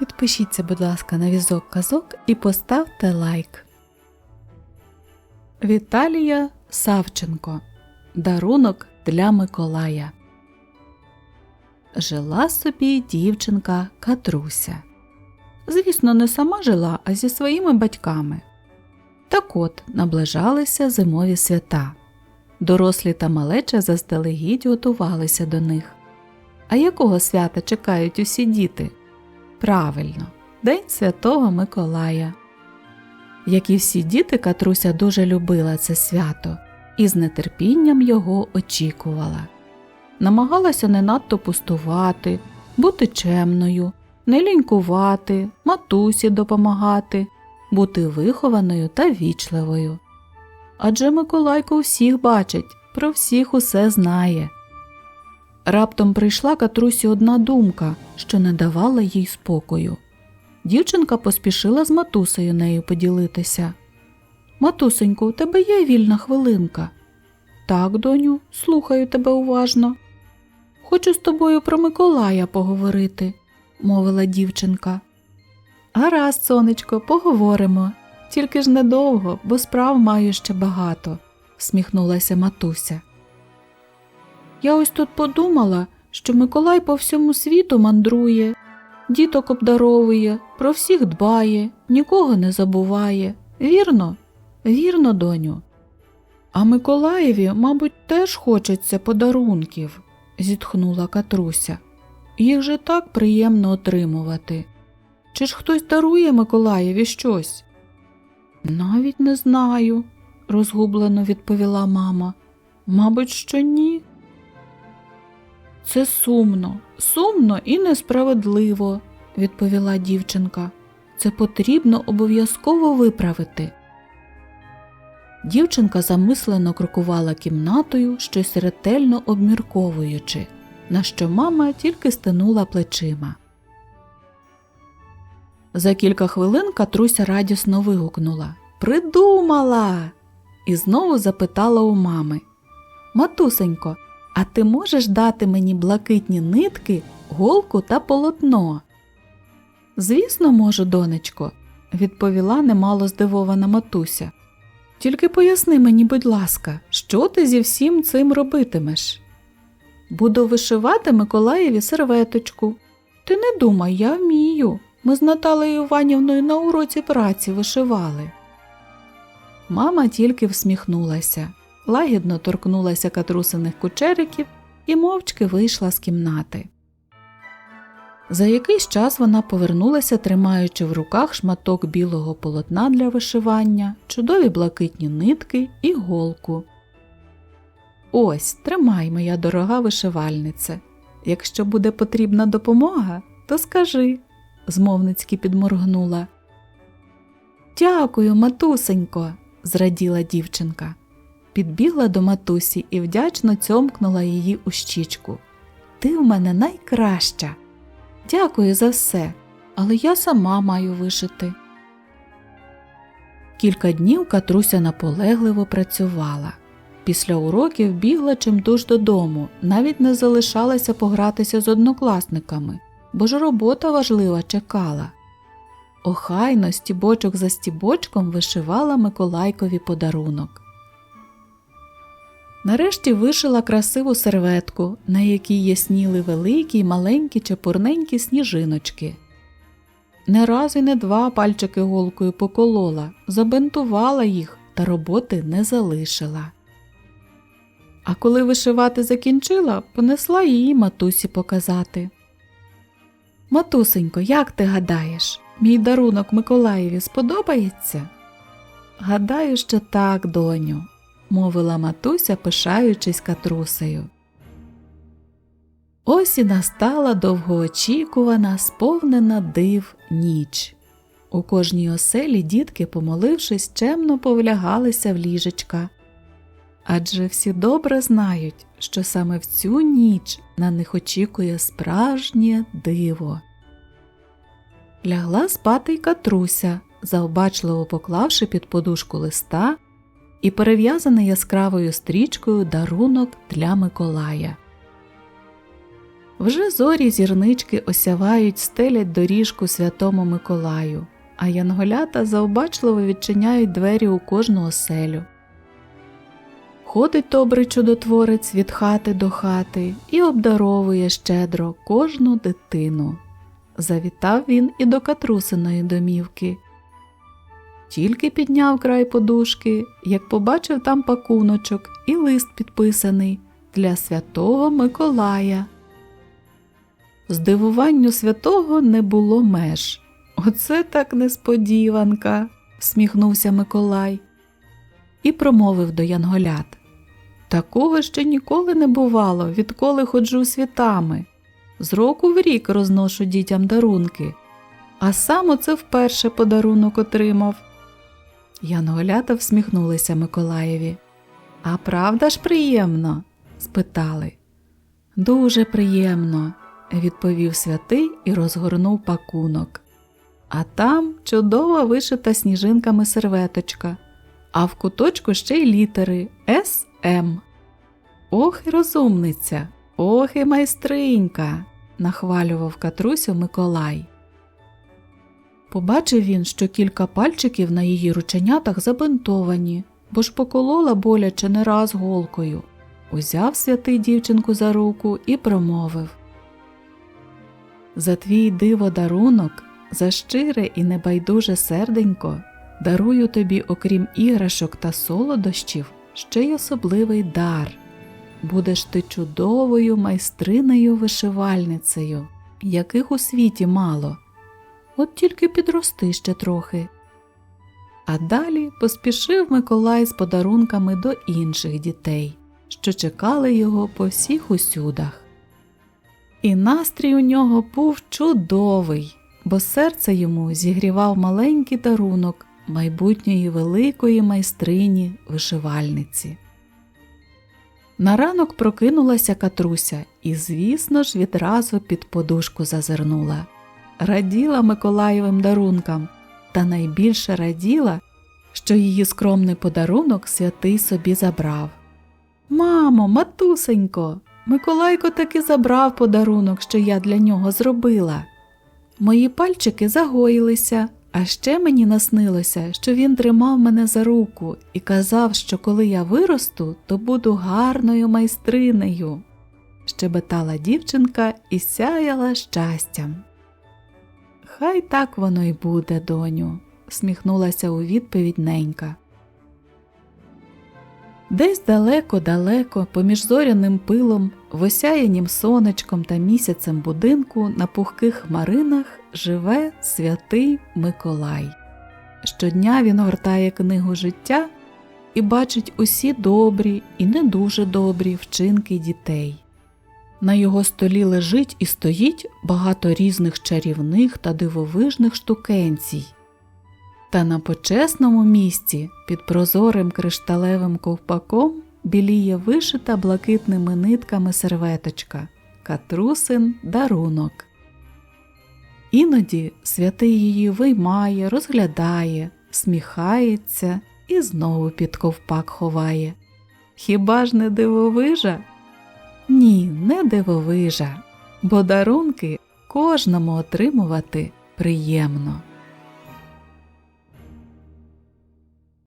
Підпишіться, будь ласка, на візок казок і поставте лайк. Віталія Савченко. Дарунок для Миколая. Жила собі дівчинка Катруся. Звісно, не сама жила, а зі своїми батьками. Так от наближалися зимові свята. Дорослі та малеча заздалегідь готувалися до них. А якого свята чекають усі діти? Правильно, День Святого Миколая. Як і всі діти, Катруся дуже любила це свято і з нетерпінням його очікувала. Намагалася не надто пустувати, бути чемною, не лінькувати, матусі допомагати, бути вихованою та вічливою. Адже Миколайко всіх бачить, про всіх усе знає. Раптом прийшла Катрусі одна думка, що не давала їй спокою. Дівчинка поспішила з матусею нею поділитися. Матусенько, у тебе є вільна хвилинка? Так, доню, слухаю тебе уважно. Хочу з тобою про Миколая поговорити, мовила дівчинка. Гаразд, сонечко, поговоримо. Тільки ж недовго, бо справ маю ще багато, всміхнулася матуся. Я ось тут подумала, що Миколай по всьому світу мандрує, діток обдаровує, про всіх дбає, нікого не забуває. Вірно? Вірно, доню. А Миколаєві, мабуть, теж хочеться подарунків, зітхнула Катруся. Їх же так приємно отримувати. Чи ж хтось дарує Миколаєві щось? Навіть не знаю, розгублено відповіла мама. Мабуть, що ні. Це сумно, сумно і несправедливо, відповіла дівчинка. Це потрібно обов'язково виправити. Дівчинка замислено крокувала кімнатою, щось ретельно обмірковуючи, на що мама тільки стинула плечима. За кілька хвилин Катруся радісно вигукнула Придумала. і знову запитала у мами Матусенько, а ти можеш дати мені блакитні нитки, голку та полотно? Звісно, можу, донечко, відповіла немало здивована матуся. Тільки поясни мені, будь ласка, що ти зі всім цим робитимеш? Буду вишивати Миколаєві серветочку. Ти не думай, я вмію. Ми з Наталею Іванівною на уроці праці вишивали. Мама тільки всміхнулася, лагідно торкнулася катрусиних кучериків і мовчки вийшла з кімнати. За якийсь час вона повернулася, тримаючи в руках шматок білого полотна для вишивання, чудові блакитні нитки і голку. Ось, тримай, моя дорога вишивальнице. Якщо буде потрібна допомога, то скажи, змовницьки підморгнула. Дякую, матусенько, зраділа дівчинка. Підбігла до матусі і вдячно цьомкнула її у щічку. Ти в мене найкраща. Дякую за все, але я сама маю вишити. Кілька днів Катруся наполегливо працювала. Після уроків бігла чимдуж додому, навіть не залишалася погратися з однокласниками, бо ж робота важлива чекала. Охайно стібочок за стібочком вишивала Миколайкові подарунок. Нарешті вишила красиву серветку, на якій ясніли великі й маленькі чепурненькі сніжиночки. Не раз і не два пальчики голкою поколола, забинтувала їх та роботи не залишила. А коли вишивати закінчила, понесла її матусі показати. Матусенько, як ти гадаєш, мій дарунок Миколаєві сподобається? Гадаю, що так, доню, мовила матуся, пишаючись катрусею. Ось і настала довгоочікувана, сповнена див ніч. У кожній оселі дітки, помолившись, чемно повлягалися в ліжечка. Адже всі добре знають, що саме в цю ніч на них очікує справжнє диво. Лягла спати й катруся, завбачливо поклавши під подушку листа і перев'язаний яскравою стрічкою дарунок для Миколая. Вже зорі зірнички осявають, стелять доріжку святому Миколаю, а янголята завбачливо відчиняють двері у кожну оселю. Ходить добрий чудотворець від хати до хати і обдаровує щедро кожну дитину. Завітав він і до катрусиної домівки. Тільки підняв край подушки, як побачив там пакуночок і лист підписаний для святого Миколая. Здивуванню святого не було меж. Оце так несподіванка, всміхнувся Миколай і промовив до янголят. Такого ще ніколи не бувало, відколи ходжу світами. З року в рік розношу дітям дарунки, а сам оце вперше подарунок отримав. Янголята всміхнулися Миколаєві. А правда ж приємно? спитали. Дуже приємно, відповів святий і розгорнув пакунок. А там чудова вишита сніжинками серветочка, а в куточку ще й літери С М. Ох і розумниця, ох і майстринька, нахвалював Катрусю Миколай. Побачив він, що кілька пальчиків на її рученятах забинтовані, бо ж поколола боляче не раз голкою. Узяв святий дівчинку за руку і промовив За твій диво дарунок, за щире і небайдуже серденько, дарую тобі, окрім іграшок та солодощів, ще й особливий дар. Будеш ти чудовою майстринею вишивальницею, яких у світі мало. От тільки підрости ще трохи. А далі поспішив Миколай з подарунками до інших дітей, що чекали його по всіх усюдах. І настрій у нього був чудовий, бо серце йому зігрівав маленький дарунок майбутньої великої майстрині вишивальниці. На ранок прокинулася Катруся і, звісно ж, відразу під подушку зазирнула. Раділа Миколаєвим дарункам, та найбільше раділа, що її скромний подарунок святий собі забрав. Мамо, матусенько, Миколайко таки забрав подарунок, що я для нього зробила. Мої пальчики загоїлися, а ще мені наснилося, що він тримав мене за руку і казав, що коли я виросту, то буду гарною майстринею. Щебетала дівчинка і сяяла щастям. Хай так воно й буде, доню, сміхнулася у відповідь ненька. Десь далеко-далеко, поміж зоряним пилом, в осяянім сонечком та місяцем будинку на пухких хмаринах живе святий Миколай. Щодня він гортає книгу життя і бачить усі добрі і не дуже добрі вчинки дітей. На його столі лежить і стоїть багато різних чарівних та дивовижних штукенцій. Та на почесному місці під прозорим кришталевим ковпаком біліє вишита блакитними нитками серветочка, катрусин дарунок. Іноді святий її виймає, розглядає, сміхається і знову під ковпак ховає. Хіба ж не дивовижа? Ні, не дивовижа, бо дарунки кожному отримувати приємно.